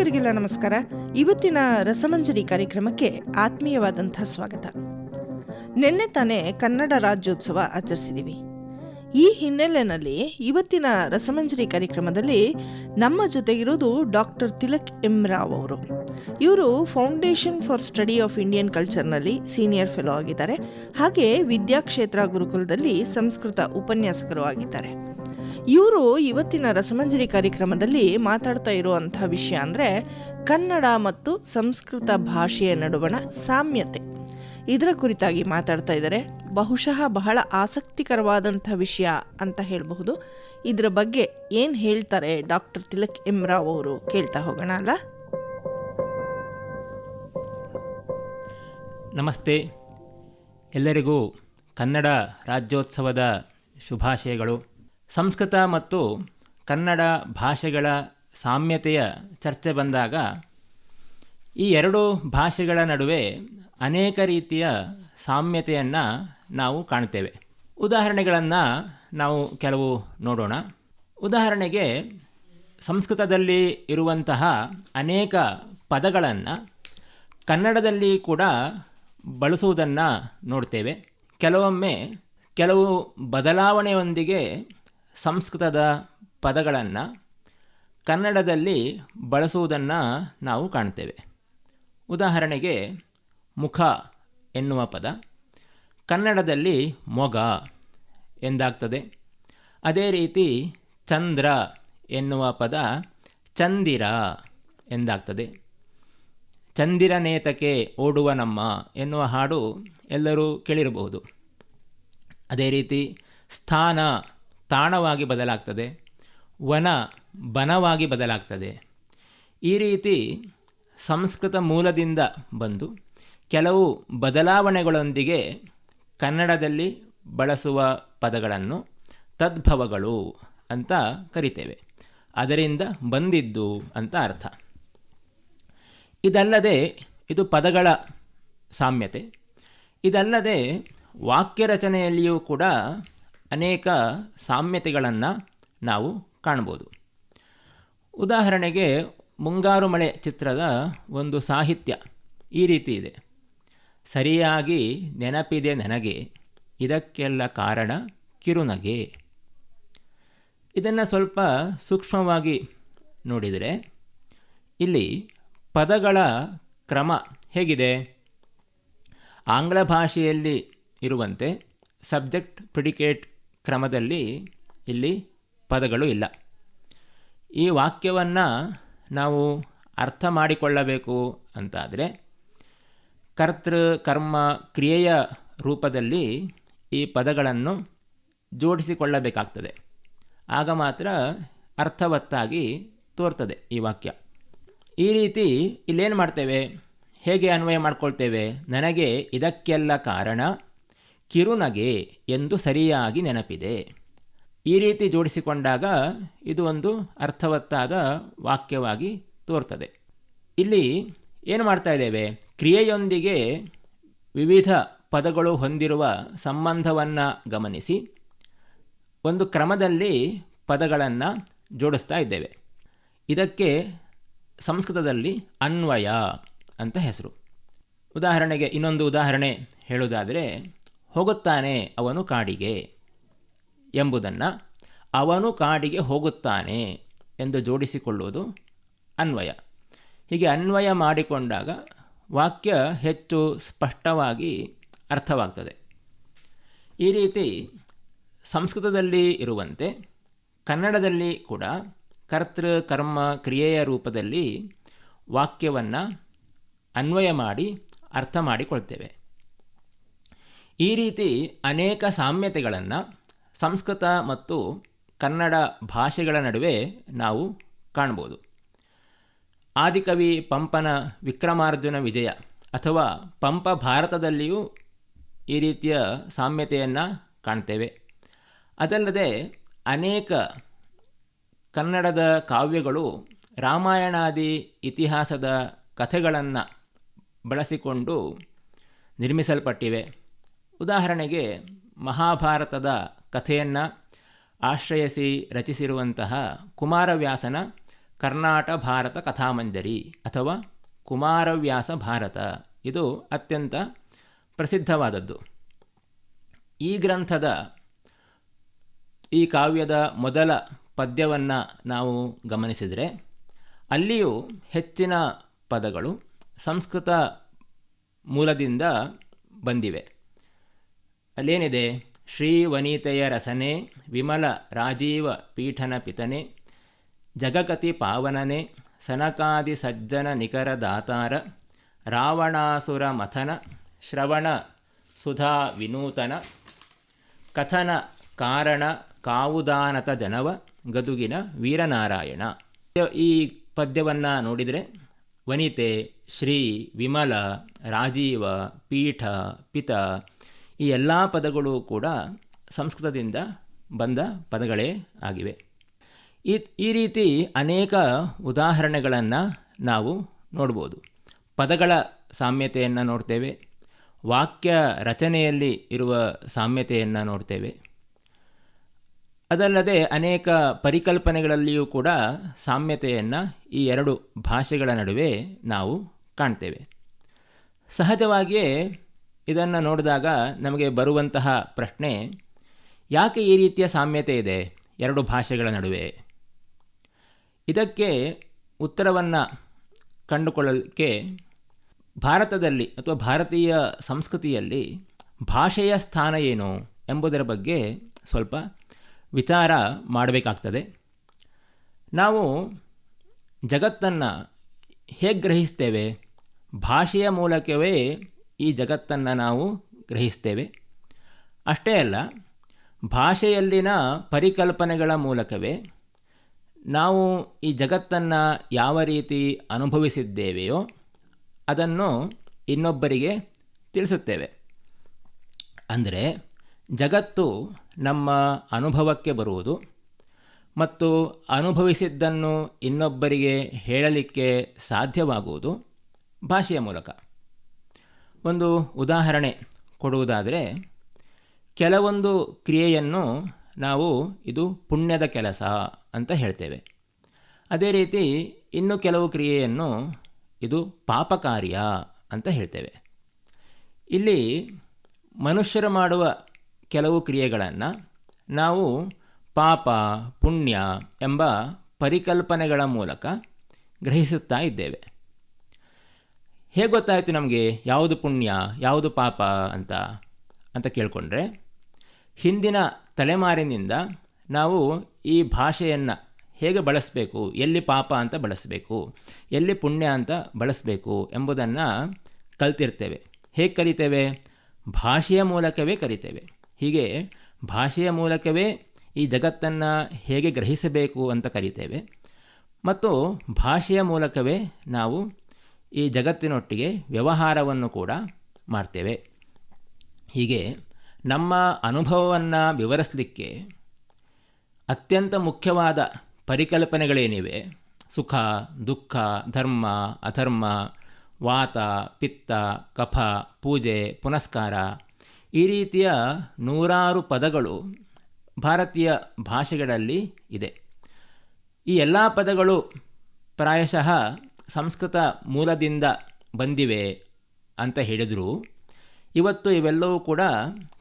ಕೇಳುಗರಿಗೆಲ್ಲ ನಮಸ್ಕಾರ. ಇವತ್ತಿನ ರಸಮಂಜರಿ ಕಾರ್ಯಕ್ರಮಕ್ಕೆ ಆತ್ಮೀಯವಾದಂಥ ಸ್ವಾಗತ. ನಿನ್ನೆ ತಾನೇ ಕನ್ನಡ ರಾಜ್ಯೋತ್ಸವ ಆಚರಿಸಿದ್ದೀವಿ ಈ ಹಿನ್ನೆಲೆಯಲ್ಲಿ ಇವತ್ತಿನ ರಸಮಂಜರಿ ಕಾರ್ಯಕ್ರಮದಲ್ಲಿ ನಮ್ಮ ಜೊತೆ ಇರೋದು ಡಾಕ್ಟರ್ ತಿಲಕ್ ಎಂ ರಾವ್ ಅವರು. ಇವರು foundation for study of Indian ಕಲ್ಚರ್ನಲ್ಲಿ senior fellow ಆಗಿದ್ದಾರೆ. ಹಾಗೆ ವಿದ್ಯಾಕ್ಷೇತ್ರ ಗುರುಕುಲದಲ್ಲಿ ಸಂಸ್ಕೃತ ಉಪನ್ಯಾಸಕರು ಆಗಿದ್ದಾರೆ. ಇವರು ಇವತ್ತಿನ ರಸಮಂಜರಿ ಕಾರ್ಯಕ್ರಮದಲ್ಲಿ ಮಾತಾಡ್ತಾ ಇರುವಂಥ ವಿಷಯ ಅಂದರೆ ಕನ್ನಡ ಮತ್ತು ಸಂಸ್ಕೃತ ಭಾಷೆಯ ನಡುವಣ ಸಾಮ್ಯತೆ. ಇದರ ಕುರಿತಾಗಿ ಮಾತಾಡ್ತಾ ಇದ್ದಾರೆ. ಬಹುಶಃ ಬಹಳ ಆಸಕ್ತಿಕರವಾದಂಥ ವಿಷಯ ಅಂತ ಹೇಳಬಹುದು. ಇದರ ಬಗ್ಗೆ ಏನು ಹೇಳ್ತಾರೆ ಡಾಕ್ಟರ್ ತಿಲಕ್ ಇಮ್ರಾವ್ ಅವರು? ಕೇಳ್ತಾ ಹೋಗೋಣ ಅಲ್ಲ? ನಮಸ್ತೆ. ಎಲ್ಲರಿಗೂ ಕನ್ನಡ ರಾಜ್ಯೋತ್ಸವದ ಶುಭಾಶಯಗಳು. ಸಂಸ್ಕೃತ ಮತ್ತು ಕನ್ನಡ ಭಾಷೆಗಳ ಸಾಮ್ಯತೆಯ ಚರ್ಚೆ ಬಂದಾಗ ಈ ಎರಡು ಭಾಷೆಗಳ ನಡುವೆ ಅನೇಕ ರೀತಿಯ ಸಾಮ್ಯತೆಯನ್ನು ನಾವು ಕಾಣ್ತೇವೆ. ಉದಾಹರಣೆಗಳನ್ನು ನಾವು ಕೆಲವು ನೋಡೋಣ. ಉದಾಹರಣೆಗೆ ಸಂಸ್ಕೃತದಲ್ಲಿ ಇರುವಂತಹ ಅನೇಕ ಪದಗಳನ್ನು ಕನ್ನಡದಲ್ಲಿ ಕೂಡ ಬಳಸುವುದನ್ನು ನೋಡ್ತೇವೆ. ಕೆಲವೊಮ್ಮೆ ಕೆಲವು ಬದಲಾವಣೆಯೊಂದಿಗೆ ಸಂಸ್ಕೃತದ ಪದಗಳನ್ನು ಕನ್ನಡದಲ್ಲಿ ಬಳಸುವುದನ್ನು ನಾವು ಕಾಣ್ತೇವೆ. ಉದಾಹರಣೆಗೆ, ಮುಖ ಎನ್ನುವ ಪದ ಕನ್ನಡದಲ್ಲಿ ಮೊಗ ಎಂದಾಗ್ತದೆ. ಅದೇ ರೀತಿ ಚಂದ್ರ ಎನ್ನುವ ಪದ ಚಂದಿರ ಎಂದಾಗ್ತದೆ. ಚಂದಿರನೇತಕ್ಕೆ ಓಡುವ ನಮ್ಮ ಎನ್ನುವ ಹಾಡು ಎಲ್ಲರೂ ಕೇಳಿರಬಹುದು. ಅದೇ ರೀತಿ ಸ್ಥಾನ ತಾಣವಾಗಿ ಬದಲಾಗ್ತದೆ, ವನ ಬನವಾಗಿ ಬದಲಾಗ್ತದೆ. ಈ ರೀತಿ ಸಂಸ್ಕೃತ ಮೂಲದಿಂದ ಬಂದು ಕೆಲವು ಬದಲಾವಣೆಗಳೊಂದಿಗೆ ಕನ್ನಡದಲ್ಲಿ ಬಳಸುವ ಪದಗಳನ್ನು ತದ್ಭವಗಳು ಅಂತ ಕರಿತೇವೆ. ಅದರಿಂದ ಬಂದಿದ್ದು ಅಂತ ಅರ್ಥ. ಇದಲ್ಲದೆ ಇದು ಪದಗಳ ಸಾಮ್ಯತೆ. ಇದಲ್ಲದೆ ವಾಕ್ಯ ರಚನೆಯಲ್ಲಿಯೂ ಕೂಡ ಅನೇಕ ಸಾಮ್ಯತೆಗಳನ್ನು ನಾವು ಕಾಣ್ಬೋದು. ಉದಾಹರಣೆಗೆ ಮುಂಗಾರು ಮಳೆ ಚಿತ್ರದ ಒಂದು ಸಾಹಿತ್ಯ ಈ ರೀತಿ ಇದೆ. ಸರಿಯಾಗಿ ನೆನಪಿದೆ ನನಗೆ, ಇದಕ್ಕೆಲ್ಲ ಕಾರಣ ಕಿರುನಗೆ. ಇದನ್ನು ಸ್ವಲ್ಪ ಸೂಕ್ಷ್ಮವಾಗಿ ನೋಡಿದರೆ, ಇಲ್ಲಿ ಪದಗಳ ಕ್ರಮ ಹೇಗಿದೆ? ಆಂಗ್ಲ ಭಾಷೆಯಲ್ಲಿ ಇರುವಂತೆ ಸಬ್ಜೆಕ್ಟ್ ಪ್ರಿಡಿಕೇಟ್ ಕ್ರಮದಲ್ಲಿ ಇಲ್ಲಿ ಪದಗಳು ಇಲ್ಲ. ಈ ವಾಕ್ಯವನ್ನು ನಾವು ಅರ್ಥ ಮಾಡಿಕೊಳ್ಳಬೇಕು ಅಂತಾದರೆ, ಕರ್ತೃ, ಕರ್ಮ, ಕ್ರಿಯೆಯ ರೂಪದಲ್ಲಿ ಈ ಪದಗಳನ್ನು ಜೋಡಿಸಿಕೊಳ್ಳಬೇಕಾಗ್ತದೆ. ಆಗ ಮಾತ್ರ ಅರ್ಥವತ್ತಾಗಿ ತೋರ್ತದೆ ಈ ವಾಕ್ಯ. ಈ ರೀತಿ ಇಲ್ಲೇನು ಮಾಡ್ತೇವೆ? ಹೇಗೆ ಅನ್ವಯ ಮಾಡ್ಕೊಳ್ತೇವೆ? ನನಗೆ ಇದಕ್ಕೆಲ್ಲ ಕಾರಣ ಕಿರುನಗೆ ಎಂದು ಸರಿಯಾಗಿ ನೆನಪಿದೆ. ಈ ರೀತಿ ಜೋಡಿಸಿಕೊಂಡಾಗ ಇದು ಒಂದು ಅರ್ಥವತ್ತಾದ ವಾಕ್ಯವಾಗಿ ತೋರ್ತದೆ. ಇಲ್ಲಿ ಏನು ಮಾಡ್ತಾ ಇದ್ದೇವೆ? ಕ್ರಿಯೆಯೊಂದಿಗೆ ವಿವಿಧ ಪದಗಳು ಹೊಂದಿರುವ ಸಂಬಂಧವನ್ನು ಗಮನಿಸಿ. ಒಂದು ಕ್ರಮದಲ್ಲಿ ಪದಗಳನ್ನು ಜೋಡಿಸ್ತಾ ಇದ್ದೇವೆ. ಇದಕ್ಕೆ ಸಂಸ್ಕೃತದಲ್ಲಿ ಅನ್ವಯ ಅಂತ ಹೆಸರು. ಉದಾಹರಣೆಗೆ ಇನ್ನೊಂದು ಉದಾಹರಣೆ ಹೇಳುವುದಾದರೆ ಹೋಗುತ್ತಾನೆ ಅವನು ಕಾಡಿಗೆ ಎಂಬುದನ್ನು ಅವನು ಕಾಡಿಗೆ ಹೋಗುತ್ತಾನೆ ಎಂದು ಜೋಡಿಸಿಕೊಳ್ಳುವುದು ಅನ್ವಯ. ಹೀಗೆ ಅನ್ವಯ ಮಾಡಿಕೊಂಡಾಗ ವಾಕ್ಯ ಹೆಚ್ಚು ಸ್ಪಷ್ಟವಾಗಿ ಅರ್ಥವಾಗ್ತದೆ. ಈ ರೀತಿ ಸಂಸ್ಕೃತದಲ್ಲಿ ಇರುವಂತೆ ಕನ್ನಡದಲ್ಲಿ ಕೂಡ ಕರ್ತೃ, ಕರ್ಮ, ಕ್ರಿಯೆಯ ರೂಪದಲ್ಲಿ ವಾಕ್ಯವನ್ನು ಅನ್ವಯ ಮಾಡಿ ಅರ್ಥ ಮಾಡಿಕೊಳ್ತೇವೆ. ಈ ರೀತಿ ಅನೇಕ ಸಾಮ್ಯತೆಗಳನ್ನು ಸಂಸ್ಕೃತ ಮತ್ತು ಕನ್ನಡ ಭಾಷೆಗಳ ನಡುವೆ ನಾವು ಕಾಣ್ಬೋದು. ಆದಿಕವಿ ಪಂಪನ ವಿಕ್ರಮಾರ್ಜುನ ವಿಜಯ ಅಥವಾ ಪಂಪ ಭಾರತದಲ್ಲಿಯೂ ಈ ರೀತಿಯ ಸಾಮ್ಯತೆಯನ್ನು ಕಾಣ್ತೇವೆ. ಅದಲ್ಲದೆ ಅನೇಕ ಕನ್ನಡದ ಕಾವ್ಯಗಳು ರಾಮಾಯಣಾದಿ ಇತಿಹಾಸದ ಕಥೆಗಳನ್ನು ಬಳಸಿಕೊಂಡು ನಿರ್ಮಿಸಲ್ಪಟ್ಟಿವೆ. ಉದಾಹರಣೆಗೆ ಮಹಾಭಾರತದ ಕಥೆಯನ್ನು ಆಶ್ರಯಿಸಿ ರಚಿಸಿರುವಂತಹ ಕುಮಾರವ್ಯಾಸನ ಕರ್ನಾಟ ಭಾರತ ಕಥಾಮಂಜರಿ ಅಥವಾ ಕುಮಾರವ್ಯಾಸ ಭಾರತ. ಇದು ಅತ್ಯಂತ ಪ್ರಸಿದ್ಧವಾದದ್ದು. ಈ ಗ್ರಂಥದ ಈ ಕಾವ್ಯದ ಮೊದಲ ಪದ್ಯವನ್ನು ನಾವು ಗಮನಿಸಿದರೆ ಅಲ್ಲಿಯೂ ಹೆಚ್ಚಿನ ಪದಗಳು ಸಂಸ್ಕೃತ ಮೂಲದಿಂದ ಬಂದಿವೆ. ಅಲ್ಲೇನಿದೆ? ಶ್ರೀ ವನಿತೆಯ ರಸನೆ, ವಿಮಲ ರಾಜೀವ ಪೀಠನ ಪಿತನೆ, ಜಗಕತಿ ಪಾವನನೆ, ಸನಕಾದಿ ಸಜ್ಜನ ನಿಖರ ದಾತಾರ, ರಾವಣಾಸುರ ಮಥನ, ಶ್ರವಣ ಸುಧಾ ವಿನೂತನ, ಕಥನ ಕಾರಣ ಕಾವುದಾನತ ಜನವ, ಗದುಗಿನ ವೀರನಾರಾಯಣ. ಈ ಪದ್ಯವನ್ನು ನೋಡಿದರೆ, ವನಿತೆ, ಶ್ರೀ ವಿಮಲ ರಾಜೀವ ಪೀಠ ಪಿತ ಈ ಎಲ್ಲ ಪದಗಳು ಕೂಡ ಸಂಸ್ಕೃತದಿಂದ ಬಂದ ಪದಗಳೇ ಆಗಿವೆ. ಈ ಈ ರೀತಿ ಅನೇಕ ಉದಾಹರಣೆಗಳನ್ನು ನಾವು ನೋಡ್ಬೋದು. ಪದಗಳ ಸಾಮ್ಯತೆಯನ್ನು ನೋಡ್ತೇವೆ. ವಾಕ್ಯ ರಚನೆಯಲ್ಲಿ ಇರುವ ಸಾಮ್ಯತೆಯನ್ನು ನೋಡ್ತೇವೆ. ಅದಲ್ಲದೆ ಅನೇಕ ಪರಿಕಲ್ಪನೆಗಳಲ್ಲಿಯೂ ಕೂಡ ಸಾಮ್ಯತೆಯನ್ನು ಈ ಎರಡು ಭಾಷೆಗಳ ನಡುವೆ ನಾವು ಕಾಣ್ತೇವೆ. ಸಹಜವಾಗಿಯೇ ಇದನ್ನು ನೋಡಿದಾಗ ನಮಗೆ ಬರುವಂತಹ ಪ್ರಶ್ನೆ, ಯಾಕೆ ಈ ರೀತಿಯ ಸಾಮ್ಯತೆ ಇದೆ? ಎರಡು ಭಾಷೆಗಳ ನಡುವೆ. ಇದಕ್ಕೆ ಉತ್ತರವನ್ನು ಕಂಡುಕೊಳ್ಳಲಿಕ್ಕೆ ಭಾರತದಲ್ಲಿ ಅಥವಾ ಭಾರತೀಯ ಸಂಸ್ಕೃತಿಯಲ್ಲಿ ಭಾಷೆಯ ಸ್ಥಾನ ಏನು ಎಂಬುದರ ಬಗ್ಗೆ ಸ್ವಲ್ಪ ವಿಚಾರ ಮಾಡಬೇಕಾಗ್ತದೆ. ನಾವು ಜಗತ್ತನ್ನು ಹೇಗೆ ಗ್ರಹಿಸ್ತೇವೆ? ಭಾಷೆಯ ಮೂಲಕವೇ ಈ ಜಗತ್ತನ್ನು ನಾವು ಗ್ರಹಿಸ್ತೇವೆ. ಅಷ್ಟೇ ಅಲ್ಲ, ಭಾಷೆಯಲ್ಲಿನ ಪರಿಕಲ್ಪನೆಗಳ ಮೂಲಕವೇ ನಾವು ಈ ಜಗತ್ತನ್ನು ಯಾವ ರೀತಿ ಅನುಭವಿಸಿದ್ದೇವೆಯೋ ಅದನ್ನು ಇನ್ನೊಬ್ಬರಿಗೆ ತಿಳಿಸುತ್ತೇವೆ. ಅಂದರೆ, ಜಗತ್ತು ನಮ್ಮ ಅನುಭವಕ್ಕೆ ಬರುವುದು ಮತ್ತು ಅನುಭವಿಸಿದ್ದನ್ನು ಇನ್ನೊಬ್ಬರಿಗೆ ಹೇಳಲಿಕ್ಕೆ ಸಾಧ್ಯವಾಗುವುದು ಭಾಷೆಯ ಮೂಲಕ. ಒಂದು ಉದಾಹರಣೆ ಕೊಡುವುದಾದರೆ, ಕೆಲವೊಂದು ಕ್ರಿಯೆಯನ್ನು ನಾವು ಇದು ಪುಣ್ಯದ ಕೆಲಸ ಅಂತ ಹೇಳ್ತೇವೆ. ಅದೇ ರೀತಿ ಇನ್ನು ಕೆಲವು ಕ್ರಿಯೆಯನ್ನು ಇದು ಪಾಪ ಕಾರ್ಯ ಅಂತ ಹೇಳ್ತೇವೆ. ಇಲ್ಲಿ ಮನುಷ್ಯರು ಮಾಡುವ ಕೆಲವು ಕ್ರಿಯೆಗಳನ್ನು ನಾವು ಪಾಪ, ಪುಣ್ಯ ಎಂಬ ಪರಿಕಲ್ಪನೆಗಳ ಮೂಲಕ ಗ್ರಹಿಸುತ್ತಾ ಇದ್ದೇವೆ. ಹೇಗೆ ಗೊತ್ತಾಯಿತು ನಮಗೆ ಯಾವುದು ಪುಣ್ಯ, ಯಾವುದು ಪಾಪ ಅಂತ ಅಂತ ಕೇಳಿಕೊಂಡ್ರೆ, ಹಿಂದಿನ ತಲೆಮಾರಿನಿಂದ ನಾವು ಈ ಭಾಷೆಯನ್ನು ಹೇಗೆ ಬಳಸಬೇಕು, ಎಲ್ಲಿ ಪಾಪ ಅಂತ ಬಳಸಬೇಕು, ಎಲ್ಲಿ ಪುಣ್ಯ ಅಂತ ಬಳಸಬೇಕು ಎಂಬುದನ್ನು ಕಲ್ತಿರ್ತೇವೆ. ಹೇಗೆ ಕಲಿತೇವೆ? ಭಾಷೆಯ ಮೂಲಕವೇ ಕಲಿತೇವೆ. ಹೀಗೆ ಭಾಷೆಯ ಮೂಲಕವೇ ಈ ಜಗತ್ತನ್ನು ಹೇಗೆ ಗ್ರಹಿಸಬೇಕು ಅಂತ ಕಲಿತೇವೆ. ಮತ್ತು ಭಾಷೆಯ ಮೂಲಕವೇ ನಾವು ಈ ಜಗತ್ತಿನೊಟ್ಟಿಗೆ ವ್ಯವಹಾರವನ್ನು ಕೂಡ ಮಾಡ್ತೇವೆ. ಹೀಗೆ ನಮ್ಮ ಅನುಭವವನ್ನು ವಿವರಿಸಲಿಕ್ಕೆ ಅತ್ಯಂತ ಮುಖ್ಯವಾದ ಪರಿಕಲ್ಪನೆಗಳೇನಿವೆ? ಸುಖ, ದುಃಖ, ಧರ್ಮ, ಅಧರ್ಮ, ವಾತ, ಪಿತ್ತ, ಕಫ, ಪೂಜೆ, ಪುನಸ್ಕಾರ ಈ ರೀತಿಯ ನೂರಾರು ಪದಗಳು ಭಾರತೀಯ ಭಾಷೆಗಳಲ್ಲಿ ಇದೆ. ಈ ಎಲ್ಲ ಪದಗಳು ಪ್ರಾಯಶಃ ಸಂಸ್ಕೃತ ಮೂಲದಿಂದ ಬಂದಿವೆ ಅಂತ ಹೇಳಿದರು. ಇವತ್ತು ಇವೆಲ್ಲವೂ ಕೂಡ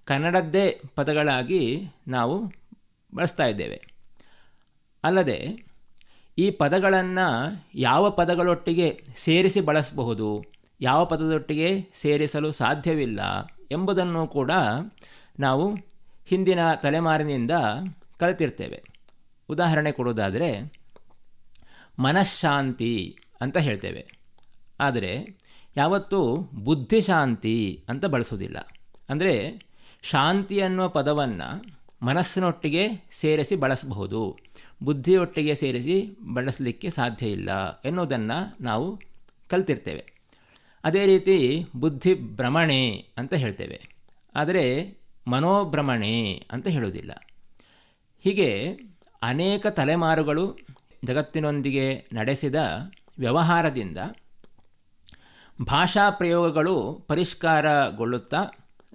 ಕನ್ನಡದ್ದೇ ಪದಗಳಾಗಿ ನಾವು ಬಳಸ್ತಾ ಇದ್ದೇವೆ. ಅಲ್ಲದೆ ಈ ಪದಗಳನ್ನು ಯಾವ ಪದಗಳೊಟ್ಟಿಗೆ ಸೇರಿಸಿ ಬಳಸಬಹುದು, ಯಾವ ಪದದೊಟ್ಟಿಗೆ ಸೇರಿಸಲು ಸಾಧ್ಯವಿಲ್ಲ ಎಂಬುದನ್ನು ಕೂಡ ನಾವು ಹಿಂದಿನ ತಲೆಮಾರಿನಿಂದ ಕಲಿತಿರ್ತೇವೆ. ಉದಾಹರಣೆ ಕೊಡೋದಾದರೆ ಮನಃಶಾಂತಿ. ಅಂತ ಹೇಳ್ತೇವೆ. ಆದರೆ ಯಾವತ್ತೂ ಬುದ್ಧಿಶಾಂತಿ ಅಂತ ಬಳಸೋದಿಲ್ಲ. ಅಂದರೆ ಶಾಂತಿ ಅನ್ನುವ ಪದವನ್ನು ಮನಸ್ಸಿನೊಟ್ಟಿಗೆ ಸೇರಿಸಿ ಬಳಸಬಹುದು. ಬುದ್ಧಿಯೊಟ್ಟಿಗೆ ಸೇರಿಸಿ ಬಳಸಲಿಕ್ಕೆ ಸಾಧ್ಯ ಇಲ್ಲ ಎನ್ನುವುದನ್ನು ನಾವು ಕಲ್ತಿರ್ತೇವೆ. ಅದೇ ರೀತಿ ಬುದ್ಧಿ ಭ್ರಮಣೆ ಅಂತ ಹೇಳ್ತೇವೆ. ಆದರೆ ಮನೋಭ್ರಮಣೆ ಅಂತ ಹೇಳುವುದಿಲ್ಲ. ಹೀಗೆ ಅನೇಕ ತಲೆಮಾರುಗಳು ಜಗತ್ತಿನೊಂದಿಗೆ ನಡೆಸಿದ ವ್ಯವಹಾರದಿಂದ ಭಾಷಾ ಪ್ರಯೋಗಗಳು ಪರಿಷ್ಕಾರಗೊಳ್ಳುತ್ತಾ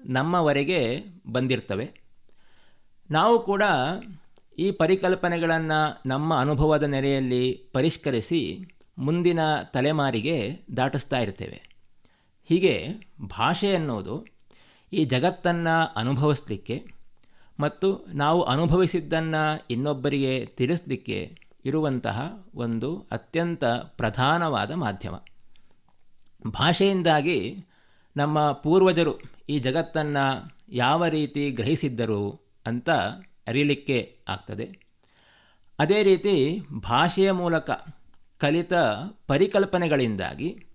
ನಮ್ಮವರೆಗೆ ಬಂದಿರ್ತವೆ. ನಾವು ಕೂಡ ಈ ಪರಿಕಲ್ಪನೆಗಳನ್ನು ನಮ್ಮ ಅನುಭವದ ನೆಲೆಯಲ್ಲಿ ಪರಿಷ್ಕರಿಸಿ ಮುಂದಿನ ತಲೆಮಾರಿಗೆ ದಾಟಿಸ್ತಾ ಇರ್ತೇವೆ. ಹೀಗೆ ಭಾಷೆ ಅನ್ನೋದು ಈ ಜಗತ್ತನ್ನು ಅನುಭವಿಸಲಿಕ್ಕೆ ಮತ್ತು ನಾವು ಅನುಭವಿಸಿದ್ದನ್ನು ಇನ್ನೊಬ್ಬರಿಗೆ ತಿಳಿಸಲಿಕ್ಕೆ ಇರುವಂತಹ ಒಂದು ಅತ್ಯಂತ ಪ್ರಧಾನವಾದ ಮಾಧ್ಯಮ. ಭಾಷೆಯಿಂದಾಗಿ ನಮ್ಮ ಪೂರ್ವಜರು ಈ ಜಗತ್ತನ್ನು ಯಾವ ರೀತಿ ಗ್ರಹಿಸಿದ್ದರು ಅಂತ ಅರಿಲಿಕ್ಕೆ ಆಗ್ತದೆ. ಅದೇ ರೀತಿ ಭಾಷೆಯ ಮೂಲಕ ಕಲಿತ ಪರಿಕಲ್ಪನೆಗಳಿಂದಾಗಿ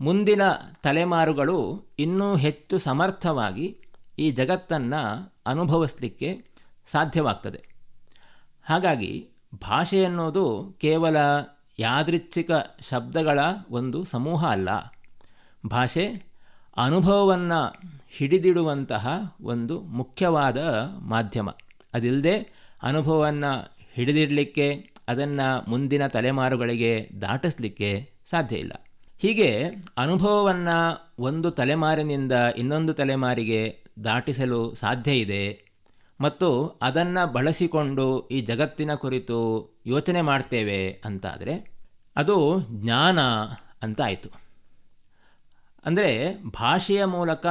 ಮುಂದಿನ ತಲೆಮಾರುಗಳು ಇನ್ನೂ ಹೆಚ್ಚು ಸಮರ್ಥವಾಗಿ ಈ ಜಗತ್ತನ್ನು ಅನುಭವಿಸಲಿಕ್ಕೆ ಸಾಧ್ಯವಾಗ್ತದೆ. ಹಾಗಾಗಿ ಭಾಷೆ ಅನ್ನೋದು ಕೇವಲ ಯಾದೃಚ್ಛಿಕ ಶಬ್ದಗಳ ಒಂದು ಸಮೂಹ ಅಲ್ಲ. ಭಾಷೆ ಅನುಭವವನ್ನು ಹಿಡಿದಿಡುವಂತಹ ಒಂದು ಮುಖ್ಯವಾದ ಮಾಧ್ಯಮ. ಅದಿಲ್ಲದೆ ಅನುಭವವನ್ನು ಹಿಡಿದಿಡಲಿಕ್ಕೆ, ಅದನ್ನು ಮುಂದಿನ ತಲೆಮಾರುಗಳಿಗೆ ದಾಟಿಸಲಿಕ್ಕೆ ಸಾಧ್ಯ ಇಲ್ಲ. ಹೀಗೆ ಅನುಭವವನ್ನು ಒಂದು ತಲೆಮಾರಿನಿಂದ ಇನ್ನೊಂದು ತಲೆಮಾರಿಗೆ ದಾಟಿಸಲು ಸಾಧ್ಯ ಇದೆ. ಮತ್ತು ಅದನ್ನು ಬಳಸಿಕೊಂಡು ಈ ಜಗತ್ತಿನ ಕುರಿತು ಯೋಚನೆ ಮಾಡ್ತೇವೆ ಅಂತಾದರೆ ಅದು ಜ್ಞಾನ ಅಂತ ಆಯಿತು. ಅಂದರೆ ಭಾಷೆಯ ಮೂಲಕ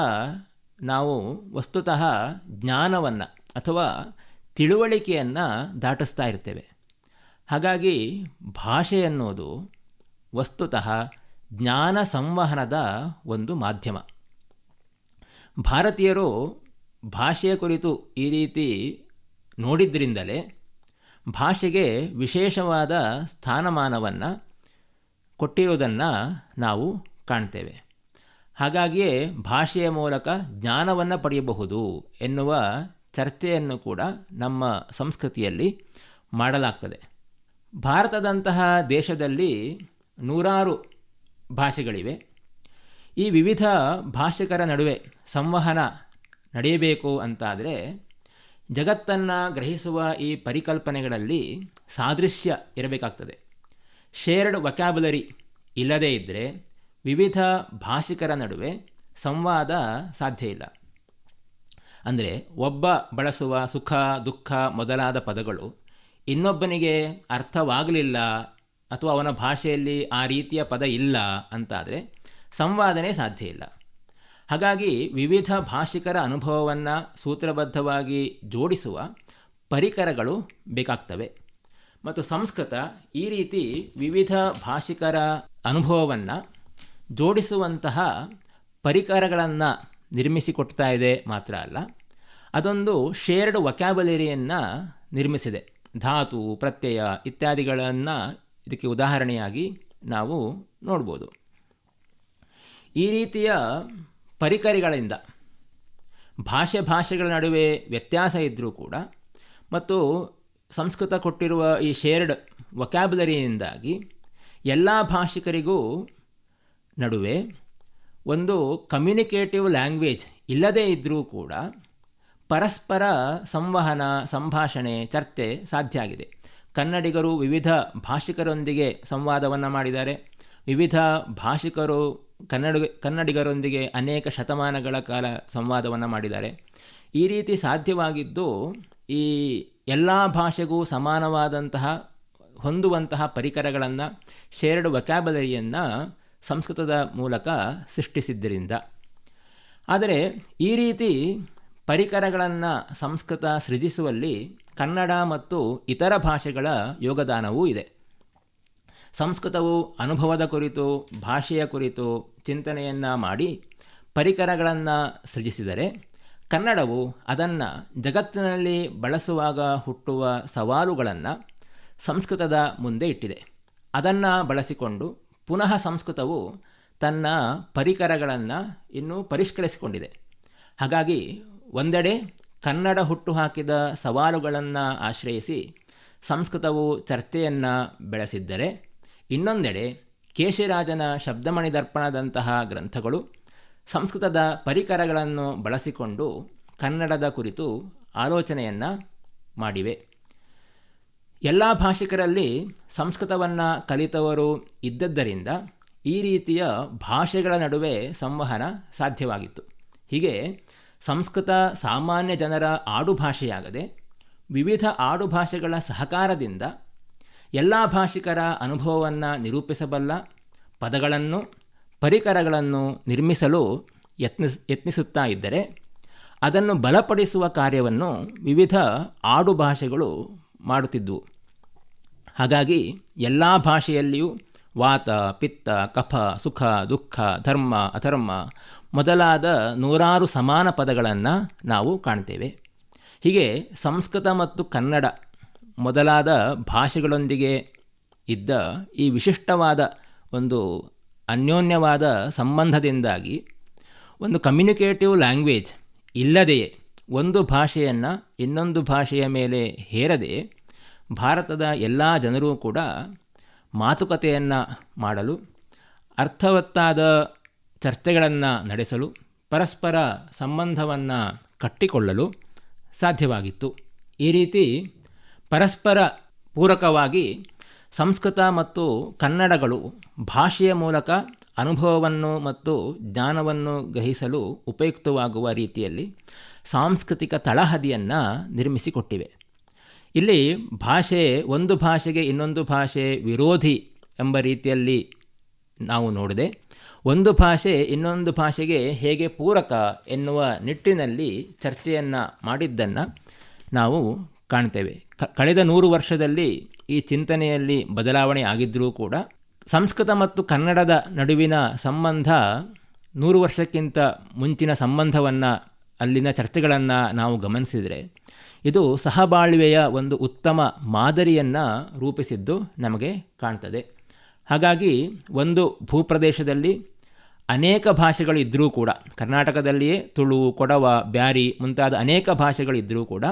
ನಾವು ವಸ್ತುತಃ ಜ್ಞಾನವನ್ನು ಅಥವಾ ತಿಳುವಳಿಕೆಯನ್ನು ದಾಟಿಸ್ತಾ ಇರ್ತೇವೆ. ಹಾಗಾಗಿ ಭಾಷೆ ಅನ್ನೋದು ವಸ್ತುತಃ ಜ್ಞಾನ ಸಂವಹನದ ಒಂದು ಮಾಧ್ಯಮ. ಭಾರತೀಯರು ಭಾಷೆಯ ಕುರಿತು ಈ ರೀತಿ ನೋಡಿದ್ರಿಂದಲೇ ಭಾಷೆಗೆ ವಿಶೇಷವಾದ ಸ್ಥಾನಮಾನವನ್ನು ಕೊಟ್ಟಿರುವುದನ್ನು ನಾವು ಕಾಣ್ತೇವೆ. ಹಾಗಾಗಿಯೇ ಭಾಷೆಯ ಮೂಲಕ ಜ್ಞಾನವನ್ನು ಪಡೆಯಬಹುದು ಎನ್ನುವ ಚರ್ಚೆಯನ್ನು ಕೂಡ ನಮ್ಮ ಸಂಸ್ಕೃತಿಯಲ್ಲಿ ಮಾಡಲಾಗ್ತದೆ. ಭಾರತದಂತಹ ದೇಶದಲ್ಲಿ ನೂರಾರು ಭಾಷೆಗಳಿವೆ. ಈ ವಿವಿಧ ಭಾಷಿಕರ ನಡುವೆ ಸಂವಹನ ನಡೆಯಬೇಕು ಅಂತಾದರೆ ಜಗತ್ತನ್ನು ಗ್ರಹಿಸುವ ಈ ಪರಿಕಲ್ಪನೆಗಳಲ್ಲಿ ಸಾದೃಶ್ಯ ಇರಬೇಕಾಗ್ತದೆ. ಶೇರ್ಡ್ ವಕ್ಯಾಬುಲರಿ ಇಲ್ಲದೇ ಇದ್ದರೆ ವಿವಿಧ ಭಾಷಿಕರ ನಡುವೆ ಸಂವಾದ ಸಾಧ್ಯ ಇಲ್ಲ. ಅಂದರೆ ಒಬ್ಬ ಬಳಸುವ ಸುಖ, ದುಃಖ ಮೊದಲಾದ ಪದಗಳು ಇನ್ನೊಬ್ಬನಿಗೆ ಅರ್ಥವಾಗಲಿಲ್ಲ ಅಥವಾ ಅವನ ಭಾಷೆಯಲ್ಲಿ ಆ ರೀತಿಯ ಪದ ಇಲ್ಲ ಅಂತಾದರೆ ಸಂವಾದನೆ ಸಾಧ್ಯ ಇಲ್ಲ. ಹಾಗಾಗಿ ವಿವಿಧ ಭಾಷಿಕರ ಅನುಭವವನ್ನು ಸೂತ್ರಬದ್ಧವಾಗಿ ಜೋಡಿಸುವ ಪರಿಕರಗಳು ಬೇಕಾಗ್ತವೆ. ಮತ್ತು ಸಂಸ್ಕೃತ ಈ ರೀತಿ ವಿವಿಧ ಭಾಷಿಕರ ಅನುಭವವನ್ನು ಜೋಡಿಸುವಂತಹ ಪರಿಕರಗಳನ್ನು ನಿರ್ಮಿಸಿಕೊಡ್ತಾ ಇದೆ ಮಾತ್ರ ಅಲ್ಲ, ಅದೊಂದು ಶೇರ್ಡ್ ವಕ್ಯಾಬುಲರಿಯನ್ನು ನಿರ್ಮಿಸಿದೆ. ಧಾತು, ಪ್ರತ್ಯಯ ಇತ್ಯಾದಿಗಳನ್ನು ಇದಕ್ಕೆ ಉದಾಹರಣೆಯಾಗಿ ನಾವು ನೋಡ್ಬೋದು. ಈ ರೀತಿಯ ಪರಿಕರಗಳಿಂದ. ಭಾಷೆ ಭಾಷೆಗಳ ನಡುವೆ ವ್ಯತ್ಯಾಸ ಇದ್ದರೂ ಕೂಡ ಮತ್ತು ಸಂಸ್ಕೃತ ಕೊಟ್ಟಿರುವ ಈ ಶೇರ್ಡ್ ವೊಕ್ಯಾಬುಲರಿಯಿಂದಾಗಿ ಎಲ್ಲ ಭಾಷಿಕರಿಗೂ ನಡುವೆ ಒಂದು ಕಮ್ಯುನಿಕೇಟಿವ್ ಲ್ಯಾಂಗ್ವೇಜ್ ಇಲ್ಲದೇ ಇದ್ದರೂ ಕೂಡ ಪರಸ್ಪರ ಸಂವಹನ, ಸಂಭಾಷಣೆ, ಚರ್ಚೆ ಸಾಧ್ಯ ಆಗಿದೆ ಕನ್ನಡಿಗರು ವಿವಿಧ ಭಾಷಿಕರೊಂದಿಗೆ ಸಂವಾದವನ್ನು ಮಾಡಿದ್ದಾರೆ. ವಿವಿಧ ಭಾಷಿಕರು ಕನ್ನಡ ಕನ್ನಡಿಗರೊಂದಿಗೆ ಅನೇಕ ಶತಮಾನಗಳ ಕಾಲ ಸಂವಾದವನ್ನು ಮಾಡಿದ್ದಾರೆ. ಈ ರೀತಿ ಸಾಧ್ಯವಾಗಿದ್ದು, ಈ ಎಲ್ಲ ಭಾಷೆಗೂ ಸಮಾನವಾದಂತಹ, ಹೊಂದುವಂತಹ ಪರಿಕರಗಳನ್ನು ಶೇರ್ಡ್ ವಕ್ಯಾಬಲರಿಯನ್ನು ಸಂಸ್ಕೃತದ ಮೂಲಕ ಸೃಷ್ಟಿಸಿದ್ದರಿಂದ ಆದರೆ, ಈ ರೀತಿ ಪರಿಕರಗಳನ್ನು ಸಂಸ್ಕೃತ ಸೃಜಿಸುವಲ್ಲಿ ಕನ್ನಡ ಮತ್ತು ಇತರ ಭಾಷೆಗಳ ಯೋಗದಾನವೂ ಇದೆ. ಸಂಸ್ಕೃತವು ಅನುಭವದ ಕುರಿತು, ಭಾಷೆಯ ಕುರಿತು ಚಿಂತನೆಯನ್ನು ಮಾಡಿ ಪರಿಕರಗಳನ್ನು ಸೃಜಿಸಿದರೆ ಕನ್ನಡವು ಅದನ್ನು ಜಗತ್ತಿನಲ್ಲಿ ಬಳಸುವಾಗ ಹುಟ್ಟುವ ಸವಾಲುಗಳನ್ನು ಸಂಸ್ಕೃತದ ಮುಂದೆ ಇಟ್ಟಿದೆ. ಅದನ್ನು ಬಳಸಿಕೊಂಡು ಪುನಃ ಸಂಸ್ಕೃತವು ತನ್ನ ಪರಿಕರಗಳನ್ನು ಇನ್ನೂ ಪರಿಷ್ಕರಿಸಿಕೊಂಡಿದೆ. ಹಾಗಾಗಿ ಒಂದೆಡೆ ಕನ್ನಡ ಹುಟ್ಟುಹಾಕಿದ ಸವಾಲುಗಳನ್ನು ಆಶ್ರಯಿಸಿ ಸಂಸ್ಕೃತವು ಚರ್ಚೆಯನ್ನು ಬೆಳೆಸಿದ್ದರೆ ಇನ್ನೊಂದೆಡೆ ಕೇಶಿರಾಜನ ಶಬ್ದಮಣಿ ದರ್ಪಣದಂತಹ ಗ್ರಂಥಗಳು ಸಂಸ್ಕೃತದ ಪರಿಕರಗಳನ್ನು ಬಳಸಿಕೊಂಡು ಕನ್ನಡದ ಕುರಿತು ಆಲೋಚನೆಯನ್ನು ಮಾಡಿವೆ. ಎಲ್ಲ ಭಾಷಿಕರಲ್ಲಿ ಸಂಸ್ಕೃತವನ್ನು ಕಲಿತವರು ಇದ್ದದ್ದರಿಂದ ಈ ರೀತಿಯ ಭಾಷೆಗಳ ನಡುವೆ ಸಂವಹನ ಸಾಧ್ಯವಾಗಿತ್ತು. ಹೀಗೆ ಸಂಸ್ಕೃತ ಸಾಮಾನ್ಯ ಜನರ ಆಡುಭಾಷೆಯಾಗದೆ ವಿವಿಧ ಆಡುಭಾಷೆಗಳ ಸಹಕಾರದಿಂದ ಎಲ್ಲ ಭಾಷಿಕರ ಅನುಭವವನ್ನು ನಿರೂಪಿಸಬಲ್ಲ ಪದಗಳನ್ನು, ಪರಿಕರಗಳನ್ನು ನಿರ್ಮಿಸಲು ಯತ್ನಿಸ್ ಯತ್ನಿಸುತ್ತಾ ಇದ್ದರೆ ಅದನ್ನು ಬಲಪಡಿಸುವ ಕಾರ್ಯವನ್ನು ವಿವಿಧ ಆಡುಭಾಷೆಗಳು ಮಾಡುತ್ತಿದ್ದವು ಹಾಗಾಗಿ ಎಲ್ಲ ಭಾಷೆಯಲ್ಲಿಯೂ ವಾತ, ಪಿತ್ತ, ಕಫ, ಸುಖ, ದುಃಖ, ಧರ್ಮ, ಅಧರ್ಮ ಮೊದಲಾದ ನೂರಾರು ಸಮಾನ ಪದಗಳನ್ನು ನಾವು ಕಾಣ್ತೇವೆ. ಹೀಗೆ ಸಂಸ್ಕೃತ ಮತ್ತು ಕನ್ನಡ ಮೊದಲಾದ ಭಾಷೆಗಳೊಂದಿಗೆ ಇದ್ದ ಈ ವಿಶಿಷ್ಟವಾದ ಒಂದು ಅನ್ಯೋನ್ಯವಾದ ಸಂಬಂಧದಿಂದಾಗಿ ಒಂದು ಕಮ್ಯುನಿಕೇಟಿವ್ ಲ್ಯಾಂಗ್ವೇಜ್ ಇಲ್ಲದೆಯೇ ಒಂದು ಭಾಷೆಯನ್ನು ಇನ್ನೊಂದು ಭಾಷೆಯ ಮೇಲೆ ಹೇರದೆ ಭಾರತದ ಎಲ್ಲ ಜನರೂ ಕೂಡ ಮಾತುಕತೆಯನ್ನು ಮಾಡಲು, ಅರ್ಥವತ್ತಾದ ಚರ್ಚೆಗಳನ್ನು ನಡೆಸಲು, ಪರಸ್ಪರ ಸಂಬಂಧವನ್ನು ಕಟ್ಟಿಕೊಳ್ಳಲು ಸಾಧ್ಯವಾಗಿತ್ತು. ಈ ರೀತಿ ಪರಸ್ಪರ ಪೂರಕವಾಗಿ ಸಂಸ್ಕೃತ ಮತ್ತು ಕನ್ನಡಗಳು ಭಾಷೆಯ ಮೂಲಕ ಅನುಭವವನ್ನು ಮತ್ತು ಜ್ಞಾನವನ್ನು ಗ್ರಹಿಸಲು ಉಪಯುಕ್ತವಾಗುವ ರೀತಿಯಲ್ಲಿ ಸಾಂಸ್ಕೃತಿಕ ತಳಹದಿಯನ್ನು ನಿರ್ಮಿಸಿಕೊಟ್ಟಿವೆ. ಇಲ್ಲಿ ಭಾಷೆ ಒಂದು ಭಾಷೆಗೆ ಇನ್ನೊಂದು ಭಾಷೆ ವಿರೋಧಿ ಎಂಬ ರೀತಿಯಲ್ಲಿ ನಾವು ನೋಡಿದೆ. ಒಂದು ಭಾಷೆ ಇನ್ನೊಂದು ಭಾಷೆಗೆ ಹೇಗೆ ಪೂರಕ ಎನ್ನುವ ನಿಟ್ಟಿನಲ್ಲಿ ಚರ್ಚೆಯನ್ನು ಮಾಡಿದ್ದನ್ನು ನಾವು ಕಾಣ್ತೇವೆ ಕಳೆದ ನೂರು ವರ್ಷದಲ್ಲಿ ಈ ಚಿಂತನೆಯಲ್ಲಿ ಬದಲಾವಣೆ ಆಗಿದ್ದರೂ ಕೂಡ ಸಂಸ್ಕೃತ ಮತ್ತು ಕನ್ನಡದ ನಡುವಿನ ಸಂಬಂಧ ನೂರು ವರ್ಷಕ್ಕಿಂತ ಮುಂಚಿನ ಸಂಬಂಧವನ್ನು, ಅಲ್ಲಿನ ಚರ್ಚೆಗಳನ್ನು ನಾವು ಗಮನಿಸಿದರೆ ಇದು ಸಹಬಾಳ್ವೆಯ ಒಂದು ಉತ್ತಮ ಮಾದರಿಯನ್ನು ರೂಪಿಸಿದ್ದು ನಮಗೆ ಕಾಣ್ತದೆ. ಹಾಗಾಗಿ ಒಂದು ಭೂಪ್ರದೇಶದಲ್ಲಿ ಅನೇಕ ಭಾಷೆಗಳು ಇದ್ದರೂ ಕೂಡ, ಕರ್ನಾಟಕದಲ್ಲಿಯೇ ತುಳು ಕೊಡವ, ಬ್ಯಾರಿ ಮುಂತಾದ ಅನೇಕ ಭಾಷೆಗಳಿದ್ದರೂ ಕೂಡ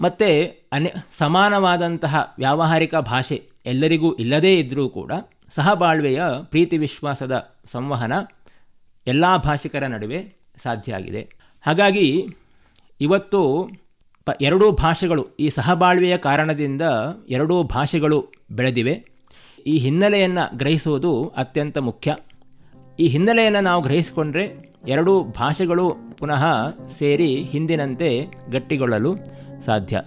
ಮತ್ತು ಅನೆ, ಸಮಾನವಾದಂತಹ ವ್ಯಾವಹಾರಿಕ ಭಾಷೆ ಎಲ್ಲರಿಗೂ ಇಲ್ಲದೇ ಇದ್ದರೂ ಕೂಡ ಸಹಬಾಳ್ವೆಯ ಪ್ರೀತಿ ವಿಶ್ವಾಸದ ಸಂವಹನ ಎಲ್ಲ ಭಾಷಿಕರ ನಡುವೆ ಸಾಧ್ಯ ಆಗಿದೆ. ಹಾಗಾಗಿ ಇವತ್ತು ಪ, ಎರಡೂ ಭಾಷೆಗಳು ಈ ಸಹಬಾಳ್ವೆಯ ಕಾರಣದಿಂದ ಎರಡೂ ಭಾಷೆಗಳು ಬೆಳೆದಿವೆ. ಈ ಹಿನ್ನೆಲೆಯನ್ನು ಗ್ರಹಿಸುವುದು ಅತ್ಯಂತ ಮುಖ್ಯ. ಈ ಹಿನ್ನೆಲೆಯನ್ನು ನಾವು ಗ್ರಹಿಸಿಕೊಂಡ್ರೆ ಎರಡೂ ಭಾಷೆಗಳು ಪುನಃ ಸೇರಿ ಹಿಂದಿನಂತೆ ಗಟ್ಟಿಗೊಳ್ಳಲು ಸಾಧ್ಯ